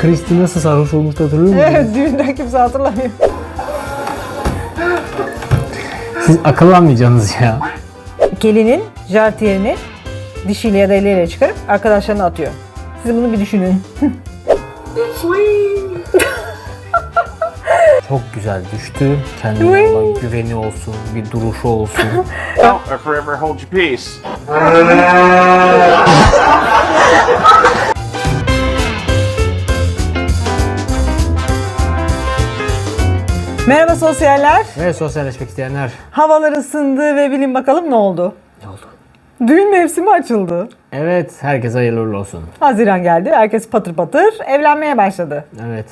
Kristi nasıl sarhoş olmuştu hatırlıyor musun? Evet düğünden kimse hatırlamıyor. Siz akıllanmayacaksınız ya. Gelinin jartiyerini dişiyle ya da eliyle çıkarıp arkadaşlarına atıyor. Siz bunu bir düşünün. Çok güzel düştü. Kendine olan güveni olsun, bir duruşu olsun. Or forever hold your peace. Merhaba sosyaller. Ve sosyalleşmek isteyenler Havalar ısındı ve bilin bakalım ne oldu? ne oldu? Düğün mevsimi açıldı. Evet, herkese hayırlı uğurlu olsun. Haziran geldi. Herkes patır patır evlenmeye başladı. Evet.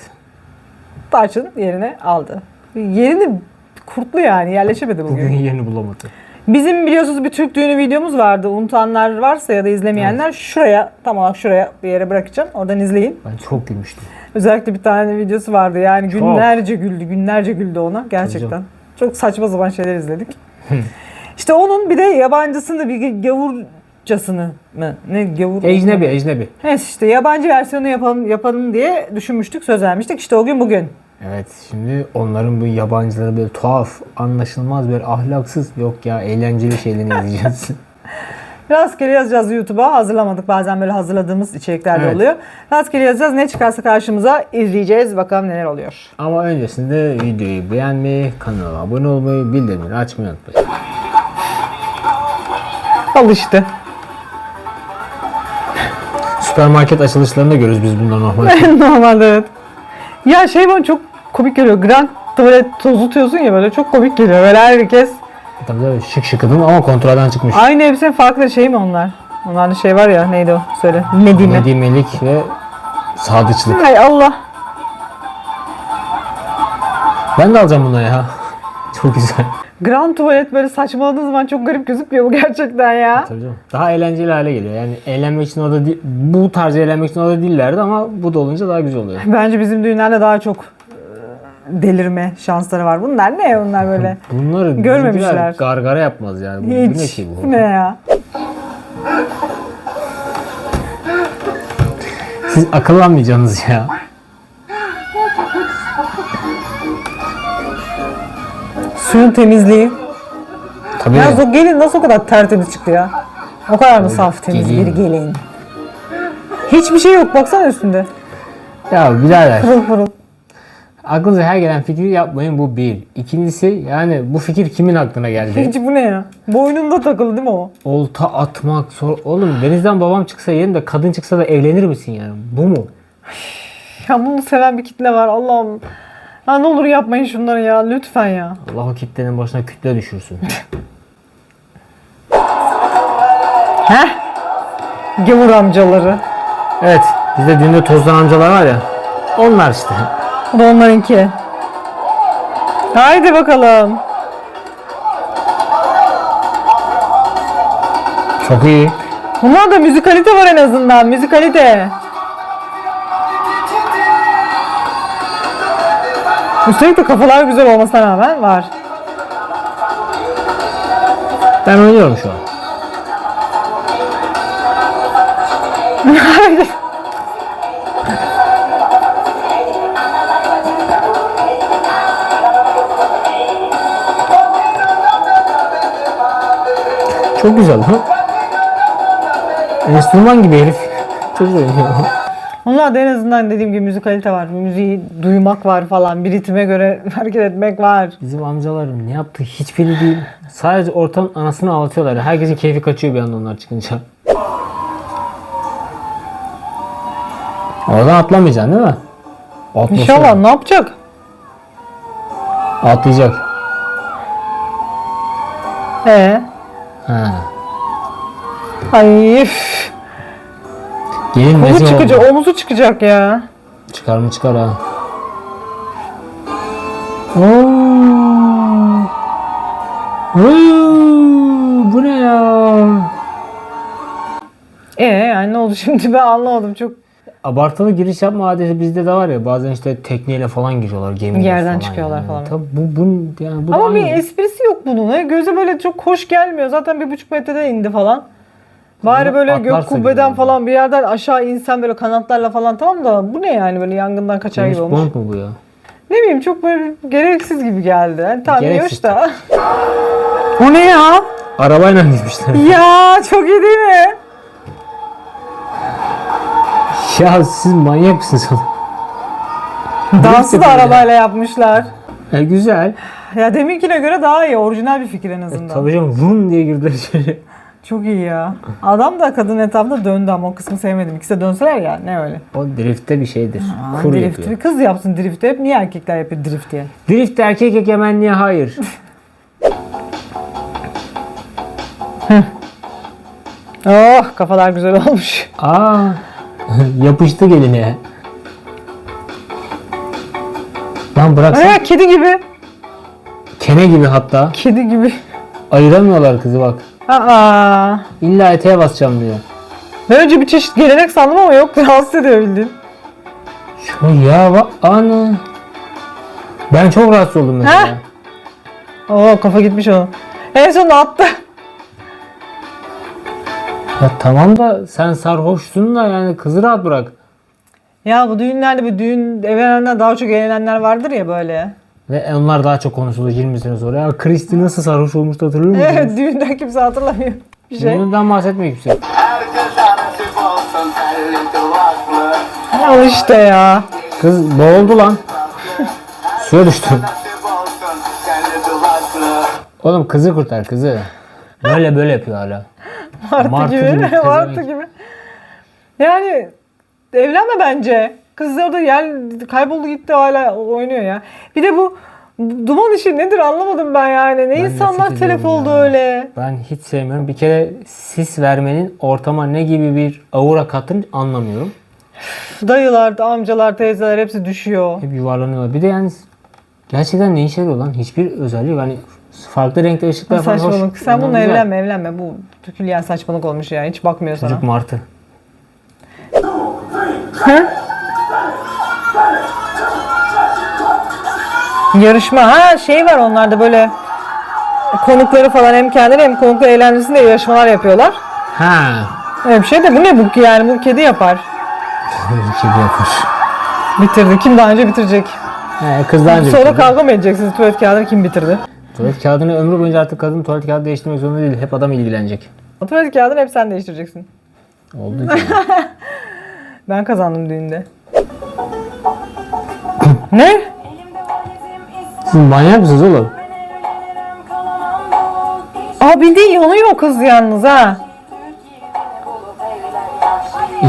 Tarçın yerine aldı. Yerini kurtlu yani yerleşemedi bugün. Bugün yerini bulamadı. Bizim biliyorsunuz bir Türk düğünü videomuz vardı. Unutanlar varsa ya da izlemeyenler şuraya tam olarak şuraya bir yere bırakacağım. Oradan izleyin. Ben çok gülmüştüm. Özellikle bir tane videosu vardı. Yani günlerce güldü, günlerce güldü ona gerçekten. Çok saçma sapan şeyler izledik. işte onun bir de yabancısını bir gavurcasını mı? Ne gavur? Ecnebi, ecnebi. Evet işte yabancı versiyonu yapalım yapalım diye düşünmüştük, söz vermiştik. İşte o gün bugün. Evet, şimdi onların bu yabancıları böyle tuhaf, anlaşılmaz, böyle ahlaksız, yok ya eğlenceli şeylerini izleyeceğiz. Rastgele yazacağız YouTube'a. Hazırlamadık. Bazen böyle hazırladığımız içerikler de Evet. oluyor. Rastgele yazacağız. Ne çıkarsa karşımıza izleyeceğiz. Bakalım neler oluyor. Ama öncesinde videoyu beğenmeyi, kanala abone olmayı, bildirimleri açmayı unutmayın. Alıştı. Süpermarket açılışlarında görürüz biz bunları normalde. Normalde evet. Ya şey bana çok komik geliyor. Grand tuvalet tozutuyorsun ya böyle çok komik geliyor. Böyle herkes Tabii tabii şık şıkıdım ama kontrolden çıkmış. aynı hepsinin farklı şey mi onlar? Onlarda şey var ya neydi o? Söyle. Nedime. Nedimelik ve sadıçlık. Hay Allah. Ben de alacağım bunu ya. Çok güzel. Grand tuvalet böyle saçmaladığın zaman çok garip gözükmüyor bu gerçekten ya. Tabii canım. Daha eğlenceli hale geliyor. Yani eğlenmek için orada değil, bu tarz eğlenmek için orada değillerdi ama bu da olunca daha güzel oluyor. Bence bizim düğünlerde daha çok delirme şansları var. Bunlar ne bunlar böyle? Bunları Görmemişler. gargara yapmaz yani. Bu, bu ne Hiç. ki bu? Ne ya? Siz akıllanmayacaksınız ya. Suyun temizliği. Tabii. Ya o gelin nasıl o kadar tertemiz çıktı ya? O kadar mı saf temiz gelin. bir gelin? Hiçbir şey yok baksana üstünde. Ya birader. Pırıl pırıl. Aklınıza her gelen fikri yapmayın bu bir. İkincisi yani bu fikir kimin aklına geldi? Hiç bu ne ya? Boynunda takılı değil mi o? Olta atmak sor. Oğlum denizden babam çıksa yerim de kadın çıksa da evlenir misin yani? Bu mu? Ya bunu seven bir kitle var Allah'ım. Ya ne olur yapmayın şunları ya lütfen ya. Allah o kitlenin başına kütle düşürsün. Heh. Gavur amcaları. evet bizde düğünde tozdan amcalar var ya. Onlar işte. Bu da onlarınki. Haydi bakalım. Çok iyi. Bunlarda müzikalite var en azından. Müzikalite. Üstelik de kafalar güzel olmasına rağmen var. Ben oynuyorum şu an. Çok güzel ha. Enstrüman gibi herif. Çok güzel oynuyor. Onlarda en azından dediğim gibi müzikalite var. Müziği duymak var falan. Bir ritme göre hareket etmek var. Bizim amcaların ne yaptığı hiç belli değil. Sadece ortanın anasını ağlatıyorlar. Herkesin keyfi kaçıyor bir anda onlar çıkınca. Oradan atlamayacaksın değil mi? Atlasın. İnşallah ne yapacak? Atlayacak. Ee, Ha. ay üf. Gelin Kolu çıkacak, oldu. omuzu çıkacak ya. Çıkar mı çıkar ha. Oo. Bu ne ya? Ee yani ne oldu şimdi ben anlamadım çok. Abartılı giriş yapma adeti bizde de var ya bazen işte tekneyle falan giriyorlar gemiyle Yerden falan çıkıyorlar yani. falan. Tabii bu, bu, yani bu da Ama bir aynı. Yok bunun. He. Göze böyle çok hoş gelmiyor. Zaten bir buçuk metrede indi falan. Bari böyle gök Atlarsa kubbeden güzel falan bir yerden aşağı insen böyle kanatlarla falan tamam da bu ne yani böyle yangından kaçar gibi olmuş. Bond mu bu ya? Ne bileyim çok böyle gereksiz gibi geldi. Yani tamam Gereksiz da. o ne ya? Arabayla gitmişler. Ya çok iyi değil mi? ya siz manyak mısınız oğlum? Dansı da arabayla yapmışlar. E, güzel. Ya deminkine göre daha iyi. Orijinal bir fikir en azından. E, Tabii canım vum diye girdiler içeri. Çok iyi ya. Adam da kadın etrafında döndü ama o kısmı sevmedim. İkisi de dönseler ya ne öyle. O driftte bir şeydir. Aa, Kur drift. yapıyor. Kız yapsın drift. Hep niye erkekler yapıyor drift diye? Drift erkek egemenliğe hayır. Oh kafalar güzel olmuş. Aa yapıştı geline. Lan bıraksana. Aa, kedi gibi. Kene gibi hatta. Kedi gibi. Ayıramıyorlar kızı bak. Aa. İlla eteğe basacağım diyor. Ben önce bir çeşit gelenek sandım ama yok rahatsız ediyor bildiğin. Şu ya bak ana. Ben çok rahatsız oldum mesela. Heh. Oo kafa gitmiş onun. En sonunda attı. Ya tamam da sen sarhoşsun da yani kızı rahat bırak. Ya bu düğünlerde bir düğün evlenenler daha çok eğlenenler vardır ya böyle. Ve onlar daha çok konuşuldu 20 sene sonra. Ya Kristi nasıl sarhoş olmuştu hatırlıyor musun? Evet düğünden kimse hatırlamıyor. Bir şey. Bundan bahsetmiyor kimse. Al işte ya. Kız boğuldu lan. Suya düştü. Oğlum kızı kurtar kızı. Böyle böyle yapıyor hala. Martı, Martı gibi. gibi, Martı gibi. Yani evlenme bence. Kız orada yer kayboldu gitti hala oynuyor ya. Bir de bu duman işi nedir anlamadım ben yani. Ne Ben insanlar telef oldu ya. öyle. Ben hiç sevmiyorum. Bir kere sis vermenin ortama ne gibi bir aura katın anlamıyorum. Dayılar, amcalar, teyzeler hepsi düşüyor. Hep yuvarlanıyorlar. Bir de yani gerçekten ne işe yarıyor lan? Hiçbir özelliği yok. Hani farklı renkte ışıklar falan hoş. Saçmalık. Sen bununla güzel. evlenme evlenme. Bu tükülyen saçmalık olmuş ya. Hiç bakmıyor sana. Çocuk martı. Yarışma. Ha şey var onlarda böyle konukları falan hem kendileri hem konukları eğlendirsin diye yarışmalar yapıyorlar. Ha. Öyle bir şey de bu ne bu yani bu kedi yapar. Bir kedi yapar. Bitirdi. Kim daha önce bitirecek? He, kızlar önce Sonra bitirdi. kavga mı edeceksiniz tuvalet kağıdını kim bitirdi? Tuvalet kağıdını ömrü boyunca artık kadın tuvalet kağıdı değiştirmek zorunda değil. Hep adam ilgilenecek. O tuvalet kağıdını hep sen değiştireceksin. Oldu ki. Ben kazandım düğünde. Ne? Siz manyak mısınız oğlum? Aa bildiğin yanıyor kız yalnız ha.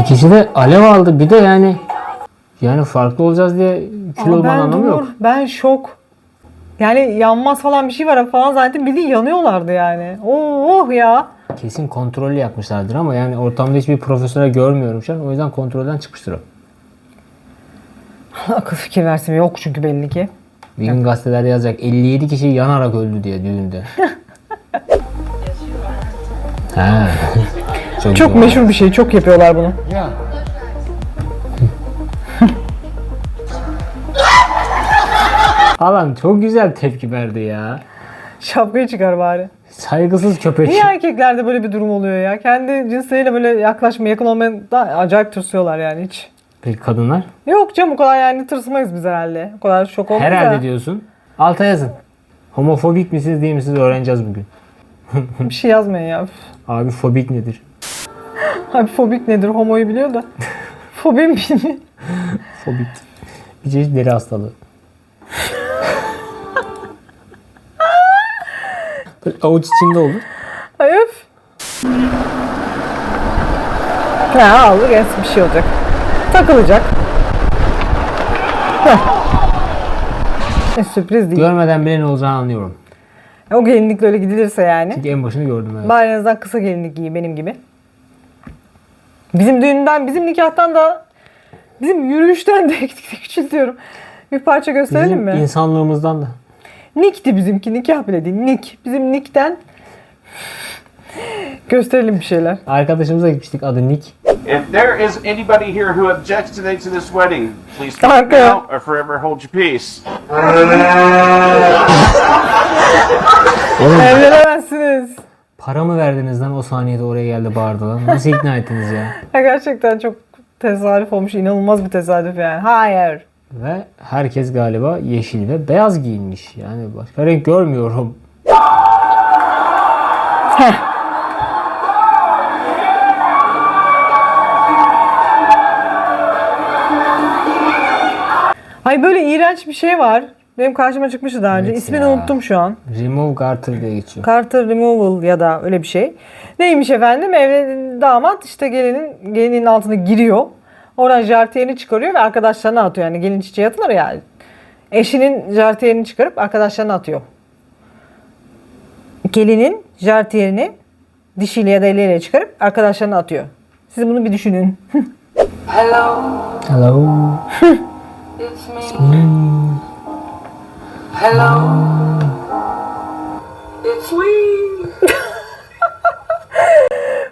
İkisi de alev aldı. Bir de yani yani farklı olacağız diye olmanın ben anlamı dur. yok. Ben şok. Yani yanmaz falan bir şey var falan zannettim bildiğin yanıyorlardı yani. Oh ya. Kesin kontrollü yapmışlardır ama yani ortamda hiçbir profesyonel görmüyorum şu an. O yüzden kontrolden çıkmıştır o. Akıl fikir versin yok çünkü belli ki. Bir gün gazetelerde yazacak 57 kişi yanarak öldü diye düğünde. ha. Çok, Çok güzel. meşhur bir şey. Çok yapıyorlar bunu. Alan çok güzel tepki verdi ya. Şapkayı çıkar bari. Saygısız köpek. Niye erkeklerde böyle bir durum oluyor ya? Kendi cinsleriyle böyle yaklaşma, yakın olmaya da acayip tırsıyorlar yani hiç. Peki kadınlar? Yok canım o kadar yani tırsmayız biz herhalde. O kadar şok olmayız Herhalde da. diyorsun. Alta yazın. Homofobik misiniz değil misiniz öğreneceğiz bugün. Bir şey yazmayın ya. Abi fobik nedir? Abi fobik nedir? Homoyu biliyor da. Fobi mi bilmiyor? Fobik. Bir çeşit deri hastalığı. Böyle avuç içinde olur. Ay öf. Ha aldı gelsin bir şey olacak. Takılacak. E, sürpriz değil. Görmeden bile ne olacağını anlıyorum. O gelinlikle öyle gidilirse yani. Çünkü en başını gördüm evet. Bari en azından kısa gelinlik giy benim gibi. Bizim düğünden, bizim nikahtan da bizim yürüyüşten de küçültüyorum. Bir parça gösterelim Bizim mi? insanlığımızdan da. Nick'ti bizimki. Nikah bile değil. Nick. Bizim Nick'ten gösterelim bir şeyler. Arkadaşımıza gitmiştik adı Nick. If there is anybody here who objects today to this wedding, please stop Okay. now or forever hold your peace. Evlenemezsiniz. Para mı verdiniz lan o saniyede oraya geldi bağırdı lan? Nasıl ikna ettiniz ya? Ya gerçekten çok tesadüf olmuş. inanılmaz bir tesadüf yani. Hayır. Ve herkes galiba yeşil ve beyaz giyinmiş. Yani başka renk görmüyorum. Heh. Ay böyle iğrenç bir şey var. Benim karşıma çıkmıştı daha önce. Evet İsmini ya. unuttum şu an. Remove Garter diye geçiyor. Carter removal ya da öyle bir şey. Neymiş efendim? Evde damat işte gelinin gelinin altına giriyor. Oradan jartiyeni çıkarıyor ve arkadaşlarına atıyor. Yani gelin çiçeği atılır ya. Eşinin jartiyeni çıkarıp arkadaşlarına atıyor. Gelinin jartiyerini dişiyle ya da eliyle çıkarıp arkadaşlarına atıyor. Siz bunu bir düşünün. Hello, Hello. it's me. Hello, it's me.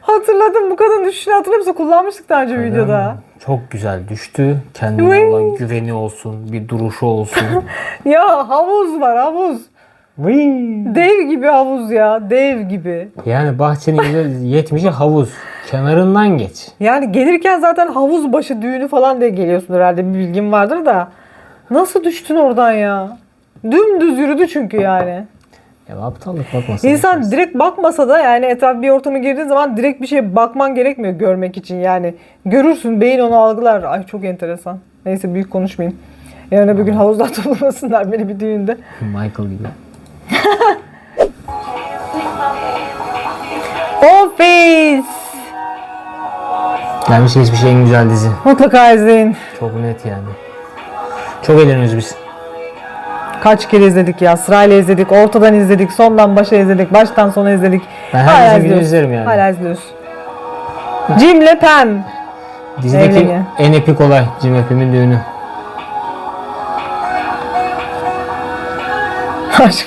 Hatırladım bu kadın düşüşünü hatırlıyor musun? Kullanmıştık daha önce videoda. Çok güzel düştü. Kendine olan güveni olsun, bir duruşu olsun. Ya havuz var havuz. Dev gibi havuz ya. Dev gibi. yani bahçenin %70'i havuz. Kenarından geç. Yani gelirken zaten havuz başı düğünü falan diye geliyorsun herhalde bir bilgin vardır da. Nasıl düştün oradan ya? Dümdüz yürüdü çünkü yani. Ya aptallık bakmasın. İnsan direkt bakmasa da yani etraf bir ortama girdiğin zaman direkt bir şeye bakman gerekmiyor görmek için yani. Görürsün beyin onu algılar. Ay çok enteresan. Neyse büyük konuşmayayım. Yarın öbür gün havuzdan toplamasınlar beni bir düğünde. Michael gibi. Office! Gelmiş geçmiş en güzel dizi. Mutlaka izleyin. Çok net yani. Çok eğleniyoruz biz. Kaç kere izledik ya. Sırayla izledik. Ortadan izledik. Sondan başa izledik. Baştan sona izledik. Ben her Hala izliyoruz. izlerim yani. Hala izliyoruz. Jim'le Pam. Dizideki Evleniyor. en epik olay Jim Epim'in düğünü. Aşk.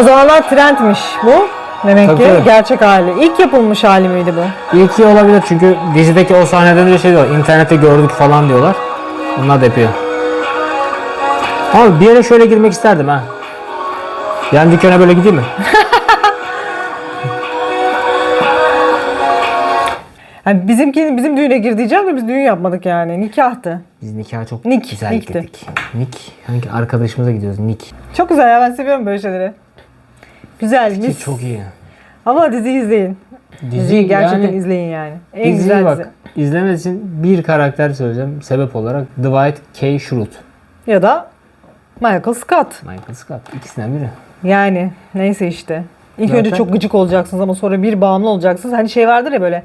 O zamanlar trendmiş bu. Demek Tabii, ki tabii. gerçek hali. İlk yapılmış hali miydi bu? İyi ki olabilir çünkü dizideki o sahneden önce şey diyor. internette gördük falan diyorlar. Onlar da yapıyor. Ama bir yere şöyle girmek isterdim ha. Yani dükkana böyle gideyim mi? Yani bizimki bizim düğüne gir diyeceğim de biz düğün yapmadık yani. Nikahtı. Biz nikaha çok Nick, güzel Nick'ti. gittik. Nick. Hangi arkadaşımıza gidiyoruz Nick. Çok güzel ya ben seviyorum böyle şeyleri. Güzel, Ki mis. çok iyi. Ama dizi izleyin. Dizi Diziyi gerçekten yani izleyin yani. En diziyi güzel bak dizi. izlemesi için bir karakter söyleyeceğim sebep olarak Dwight K. Schrute. Ya da Michael Scott. Michael Scott. İkisinden biri. Yani neyse işte. İlk Zaten- önce çok gıcık olacaksınız ama sonra bir bağımlı olacaksınız. Hani şey vardır ya böyle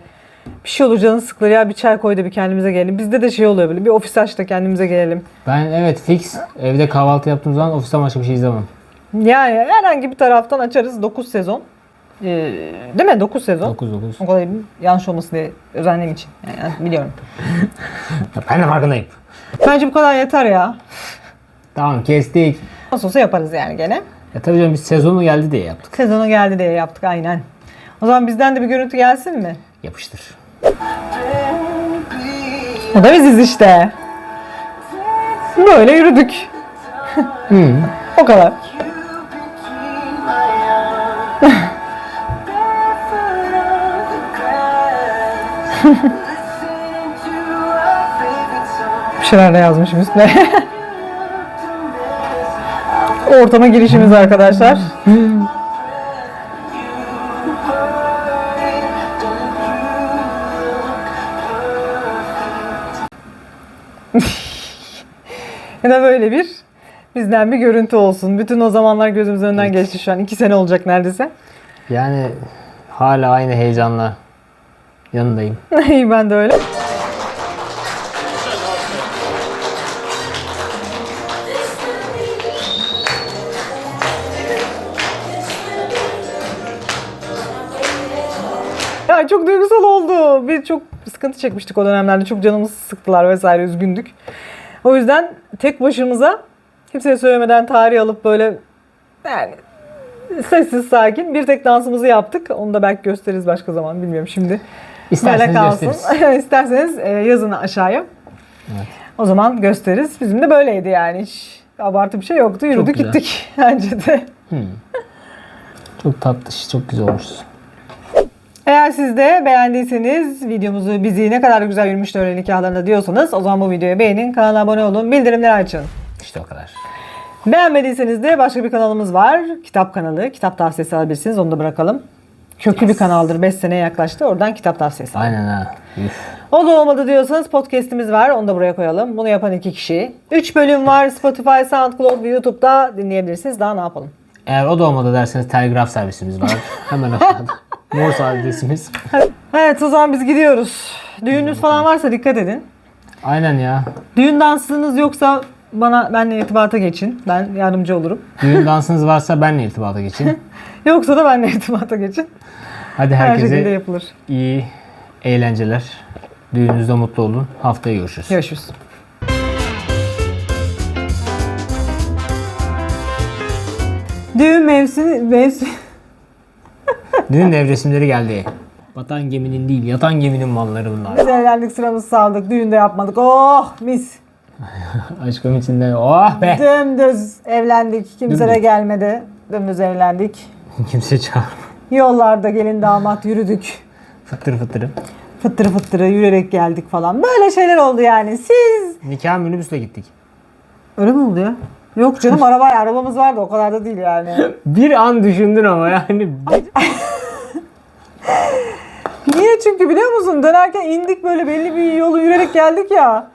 bir şey olur canınız sıkılır ya bir çay koy da bir kendimize gelelim. Bizde de şey oluyor böyle bir ofis aç da kendimize gelelim. Ben evet fix evde kahvaltı yaptığım zaman ofisten başka bir şey izlemem. Yani herhangi bir taraftan açarız 9 sezon. Ee, değil mi? 9 sezon. 9 9. O kadar yanlış olmasın diye özendiğim için. Yani biliyorum. Ben de farkındayım. Bence bu kadar yeter ya. Tamam kestik. Nasıl olsa yaparız yani gene. Ya tabii canım biz sezonu geldi diye yaptık. Sezonu geldi diye yaptık aynen. O zaman bizden de bir görüntü gelsin mi? Yapıştır. O da biziz işte. Böyle yürüdük. o kadar. bir şeyler de yazmışım üstüne. Ortama girişimiz arkadaşlar. Ya da böyle bir bizden bir görüntü olsun. Bütün o zamanlar gözümüzün önünden geçti şu an. iki sene olacak neredeyse. Yani hala aynı heyecanla yanındayım. İyi ben de öyle. Ya çok duygusal oldu. Bir çok sıkıntı çekmiştik o dönemlerde. Çok canımızı sıktılar vesaire üzgündük. O yüzden tek başımıza kimseye söylemeden tarih alıp böyle yani sessiz sakin bir tek dansımızı yaptık. Onu da belki gösteririz başka zaman bilmiyorum şimdi. İsterseniz Böyle kalsın. gösteririz. İsterseniz e, yazın aşağıya. O zaman gösteririz. Bizim de böyleydi yani. Hiç Abartı bir şey yoktu. Yürüdük gittik bence de. Çok tatlı, çok güzel olmuş. Eğer siz de beğendiyseniz videomuzu bizi ne kadar güzel yürümüşler öyle nikahlarında diyorsanız o zaman bu videoyu beğenin, kanala abone olun, bildirimleri açın. İşte o kadar. Beğenmediyseniz de başka bir kanalımız var. Kitap kanalı. Kitap tavsiyesi alabilirsiniz. Onu da bırakalım. Köklü bir kanaldır. 5 seneye yaklaştı. Oradan kitap tavsiyesi. Aynen ha. Üf. O da olmadı diyorsanız podcast'imiz var. Onu da buraya koyalım. Bunu yapan iki kişi. 3 bölüm var. Spotify, SoundCloud ve YouTube'da dinleyebilirsiniz. Daha ne yapalım? Eğer o da olmadı derseniz telgraf servisimiz var. Hemen aşağıda. Morse adresimiz. Evet o zaman biz gidiyoruz. Düğününüz falan varsa dikkat edin. Aynen ya. Düğün dansınız yoksa bana benle irtibata geçin. Ben yardımcı olurum. Düğün dansınız varsa benle irtibata geçin. Yoksa da benle irtibata geçin. Hadi Her herkese yapılır. iyi eğlenceler. Düğününüzde mutlu olun. Haftaya görüşürüz. Görüşürüz. Düğün mevsimi, mevsimi Düğün nevresimleri geldi. Batan geminin değil, yatan geminin malları bunlar. Biz evlendik sıramızı saldık. Düğünde yapmadık. Oh mis. Aşkım içinde oh be. Dümdüz evlendik. Kimse de Dümdüz. gelmedi. Dümdüz evlendik. Kimse çağır. Yollarda gelin damat yürüdük. Fıttır fıttırı. Fıttırı fıttırı yürüyerek geldik falan. Böyle şeyler oldu yani. Siz... Nikah minibüsle gittik. Öyle mi oldu ya? Yok canım araba arabamız vardı o kadar da değil yani. Bir an düşündün ama yani. Niye çünkü biliyor musun? Dönerken indik böyle belli bir yolu yürüyerek geldik ya.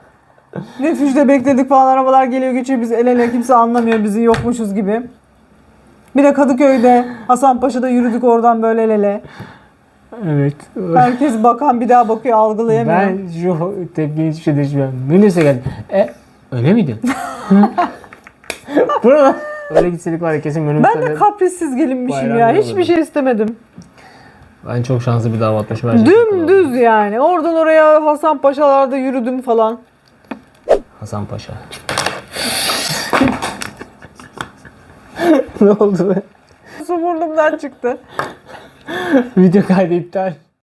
Refüjde bekledik falan arabalar geliyor geçiyor biz el ele kimse anlamıyor bizi yokmuşuz gibi. Bir de Kadıköy'de Hasanpaşa'da yürüdük oradan böyle el ele. evet. Herkes bakan bir daha bakıyor algılayamıyor. Ben şu tepkiye hiçbir şey düşünmüyorum. Minibüse geldim. E öyle miydi? Burada öyle gitseydik var ya kesin minibüste Ben de kaprissiz gelinmişim Bayram ya. Hiçbir şey istemedim. Ben çok şanslı bir damatmışım. Şey. Dümdüz yani. Oradan oraya Hasanpaşalarda yürüdüm falan. Hasan Paşa. ne oldu be? Su burnumdan çıktı. Video kaydı iptal.